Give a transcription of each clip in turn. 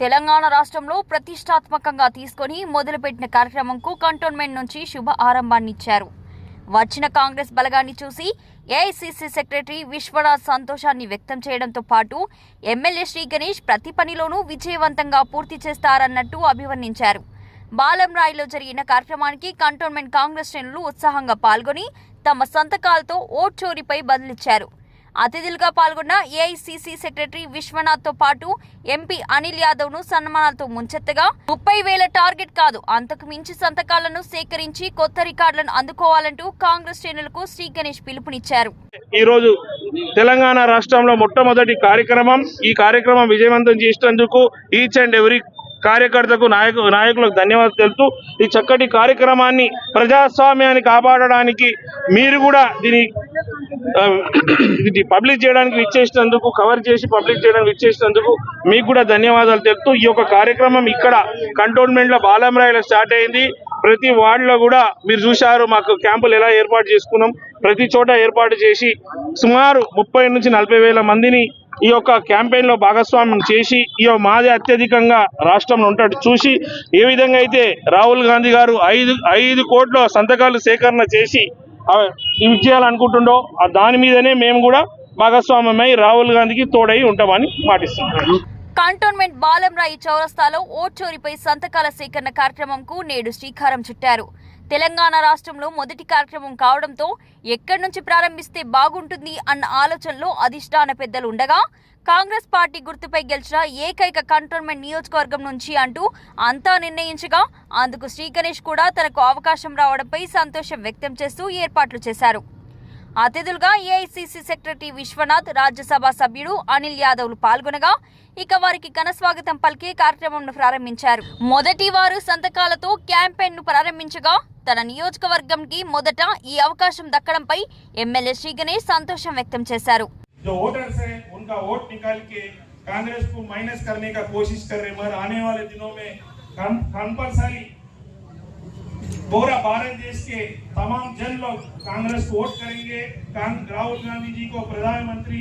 తెలంగాణ రాష్ట్రంలో ప్రతిష్టాత్మకంగా తీసుకొని మొదలుపెట్టిన కార్యక్రమంకు కంటోన్మెంట్ నుంచి శుభ ఆరంభాన్నిచ్చారు. వచ్చిన కాంగ్రెస్ బలగాన్ని చూసి ఏఐసిసి సెక్రటరీ విశ్వనాథ్ సంతోషాన్ని వ్యక్తం చేయడంతో పాటు ఎమ్మెల్యే శ్రీ గణేష్ ప్రతి పనిలోనూ విజయవంతంగా పూర్తి చేస్తారన్నట్టు అభివర్ణించారు. బాలంరాయిలో జరిగిన కార్యక్రమానికి కంటోన్మెంట్ కాంగ్రెస్ శ్రేణులు ఉత్సాహంగా పాల్గొని తమ సంతకాలతో ఓట్ చోరీపై బదిలిచ్చారు. అతిథులుగా పాల్గొన్న ఏఐసిసి సెక్రటరీ విశ్వనాథ్తో పాటు ఎంపీ అనిల్ యాదవ్ను సన్మానాలతో ముంచెత్తగా ముప్పై వేల టార్గెట్ కాదు అంతకు మించి సంతకాలను సేకరించి కొత్త రికార్డులను అందుకోవాలంటూ కాంగ్రెస్ శ్రేణులకు శ్రీ గణేష్ పిలుపునిచ్చారు. ఈ రోజు తెలంగాణ రాష్ట్రంలో మొట్టమొదటి కార్యక్రమం ఈ కార్యక్రమం విజయవంతం చేసినందుకు ఈచ్ అండ్ ఎవ్రీ కార్యకర్తకు నాయకు నాయకులకు ధన్యవాదాలు తెలుపుతూ ఈ చక్కటి కార్యక్రమాన్ని ప్రజాస్వామ్యాన్ని కాపాడడానికి మీరు కూడా దీని Um, ఇది పబ్లిక్ చేయడానికి ఇచ్చేసినందుకు కవర్ చేసి పబ్లిక్ చేయడానికి ఇచ్చేసినందుకు మీకు కూడా ధన్యవాదాలు తెలుపుతూ ఈ యొక్క కార్యక్రమం ఇక్కడ కంటోన్మెంట్లో బాలంరాయిలో స్టార్ట్ అయింది. ప్రతి వార్డులో కూడా మీరు చూశారు మాకు క్యాంపులు ఎలా ఏర్పాటు చేసుకున్నాం. ప్రతి చోట ఏర్పాటు చేసి సుమారు ముప్పై నుంచి నలభై వేల మందిని ఈ యొక్క క్యాంపెయిన్లో భాగస్వామ్యం చేసి ఈ యొక్క మాది అత్యధికంగా రాష్ట్రంలో ఉంటాడు చూసి ఏ విధంగా అయితే రాహుల్ గాంధీ గారు ఐదు ఐదు కోట్ల సంతకాలు సేకరణ చేసి ఇవి చేయాలనుకుంటుండో ఆ దాని మీదనే మేము కూడా భాగస్వామ్యమై రాహుల్ గాంధీకి తోడై ఉంటామని మాటిస్తున్నాం. కంటోన్మెంట్ బాలంరాయి చౌరస్తాలో ఓట్ చోరీపై సంతకాల సేకరణ కార్యక్రమంకు నేడు శ్రీకారం చుట్టారు. తెలంగాణ రాష్ట్రంలో మొదటి కార్యక్రమం కావడంతో ఎక్కడి నుంచి ప్రారంభిస్తే బాగుంటుంది అన్న ఆలోచనలో అధిష్టాన పెద్దలు ఉండగా కాంగ్రెస్ పార్టీ గుర్తుపై గెలిచిన ఏకైక కంటోన్మెంట్ నియోజకవర్గం నుంచి అంటూ అంతా నిర్ణయించగా అందుకు శ్రీగణేష్ కూడా తనకు అవకాశం రావడంపై సంతోషం వ్యక్తం చేస్తూ ఏర్పాట్లు చేశారు. అతిథులుగా ఏఐసిసి సెక్రటరీ విశ్వనాథ్ రాజ్యసభ సభ్యుడు అనిల్ యాదవ్లు పాల్గొనగా ఇక వారికి ఘనస్వాగతం స్వాగతం పలికే కార్యక్రమంను ప్రారంభించారు. మొదటి వారు సంతకాలతో క్యాంపెయిన్ను ప్రారంభించగా తన నియోజకవర్గంకి మొదట ఈ అవకాశం దక్కడంపై ఎమ్మెల్యే శ్రీ గణేష్ సంతోషం వ్యక్తం చేశారు जो वोटर्स है उनका वोट निकाल के कांग्रेस को माइनस करने का कोशिश कर रहे हैं मगर आने वाले दिनों में कंपलसरी पूरा भारत देश के तमाम जन लोग कांग्रेस को वोट करेंगे कांग- राहुल गांधी जी को प्रधानमंत्री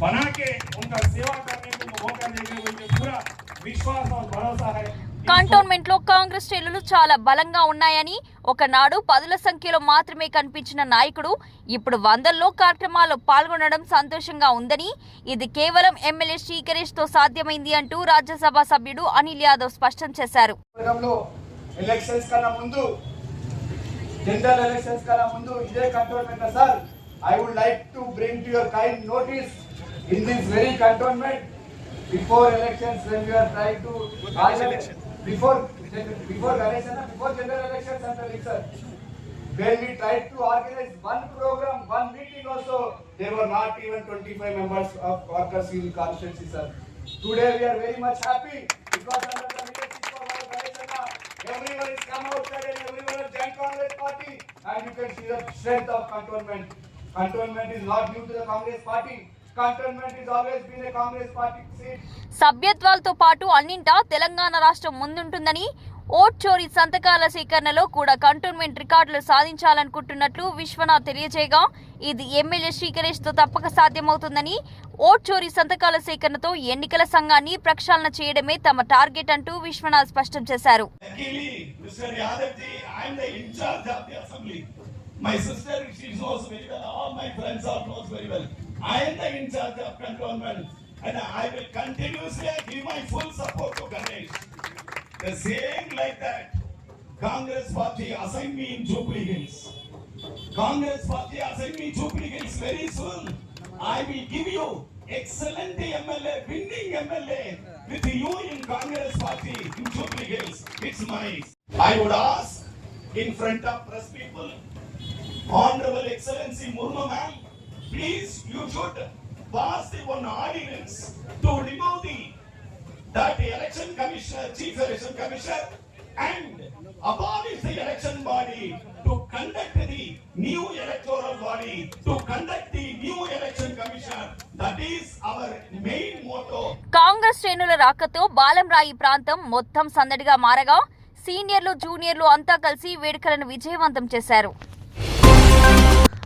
बना के उनका सेवा करने को मौका देंगे मुझे पूरा विश्वास और भरोसा है కంటోన్మెంట్లో కాంగ్రెస్ శ్రేణులు చాలా బలంగా ఉన్నాయని ఒకనాడు పదుల సంఖ్యలో మాత్రమే కనిపించిన నాయకుడు ఇప్పుడు వందల్లో కార్యక్రమాల్లో పాల్గొనడం సంతోషంగా ఉందని ఇది కేవలం ఎమ్మెల్యే శ్రీ గణేష్తో సాధ్యమైంది అంటూ రాజ్యసభ సభ్యుడు అనిల్ యాదవ్ స్పష్టం చేశారు. వర్గంలో ఎలక్షన్స్ కన్నా ముందు జనరల్ ఎలక్షన్స్ కన్నా ముందు ఇదే cantonment sir. I would like to bring to your kind notice in this very cantonment before elections when you are trying to before before before general elections and the we tried to organize one program, one meeting also, there were not even 25 members of workers in constituency, sir. Today we are very much happy because under the leadership of our Ganesh everyone has come outside and everyone has joined Congress party and you can see the strength of cantonment. Cantonment is not new to the Congress party. సభ్యత్వాలతో పాటు అన్నింటా తెలంగాణ రాష్ట్రం ముందుంటుందని vote చోరీ సంతకాల సేకరణలో కూడా cantonment రికార్డులు సాధించాలనుకుంటున్నట్లు విశ్వనాథ్ తెలియజేయగా ఇది ఎమ్మెల్యే శ్రీ గణేష్తో తప్పక సాధ్యమవుతుందని ఓట్ చోరీ సంతకాల సేకరణతో ఎన్నికల సంఘాన్ని ప్రక్షాళన చేయడమే తమ టార్గెట్ అంటూ విశ్వనాథ్ స్పష్టం చేశారు. My sister, she knows very well, all my friends are knows very well. I am the in charge of cantonment and I will continuously give my full support to Ganesh. The same like that, Congress party assigned me in Jubilee Hills. Congress party assigned me Jubilee Hills very soon. I will give you excellent MLA, winning MLA with you in Congress party in Jubilee Hills. It's mine. I would ask in front of press people, Honorable Excellency Murmu ma'am, Please, you should pass one ordinance to remove the that election commissioner, chief election commissioner, and abolish the election body to conduct the new electoral body to conduct the new election commissioner. That is our main motto. Congress శ్రేణుల రాకతో బాలంరాయి ప్రాంతం మొత్తం సందడిగా మారగా సీనియర్లు జూనియర్లు అంతా కలిసి వేడుకలను విజయవంతం చేశారు